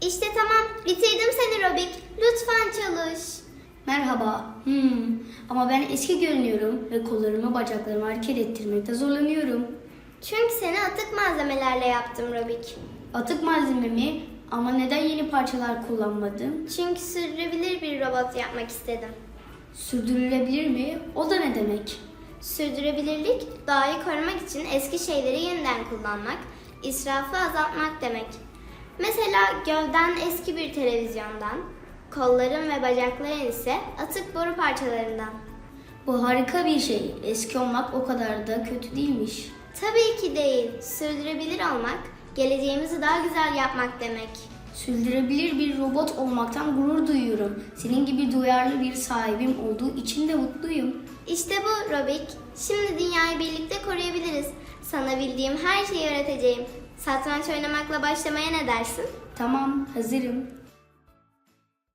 İşte tamam, bitirdim seni Robik. Lütfen çalış. Merhaba. Hmm. Ama ben eski görünüyorum ve kollarımı bacaklarımı hareket ettirmekte zorlanıyorum. Çünkü seni atık malzemelerle yaptım Robik. Atık malzememi ama neden yeni parçalar kullanmadım? Çünkü sürdürülebilir bir robot yapmak istedim. Sürdürülebilir mi? O da ne demek? Sürdürülebilirlik, doğayı korumak için eski şeyleri yeniden kullanmak, israfı azaltmak demek. Mesela gövden eski bir televizyondan, kolların ve bacakların ise atık boru parçalarından. Bu harika bir şey. Eski olmak o kadar da kötü değilmiş. Tabii ki değil, sürdürülebilir olmak, geleceğimizi daha güzel yapmak demek. Sürdürülebilir bir robot olmaktan gurur duyuyorum. Senin gibi duyarlı bir sahibim olduğu için de mutluyum. İşte bu Robik. Şimdi dünyayı birlikte koruyabiliriz. Sana bildiğim her şeyi öğreteceğim. Satranç oynamakla başlamaya ne dersin? Tamam, hazırım.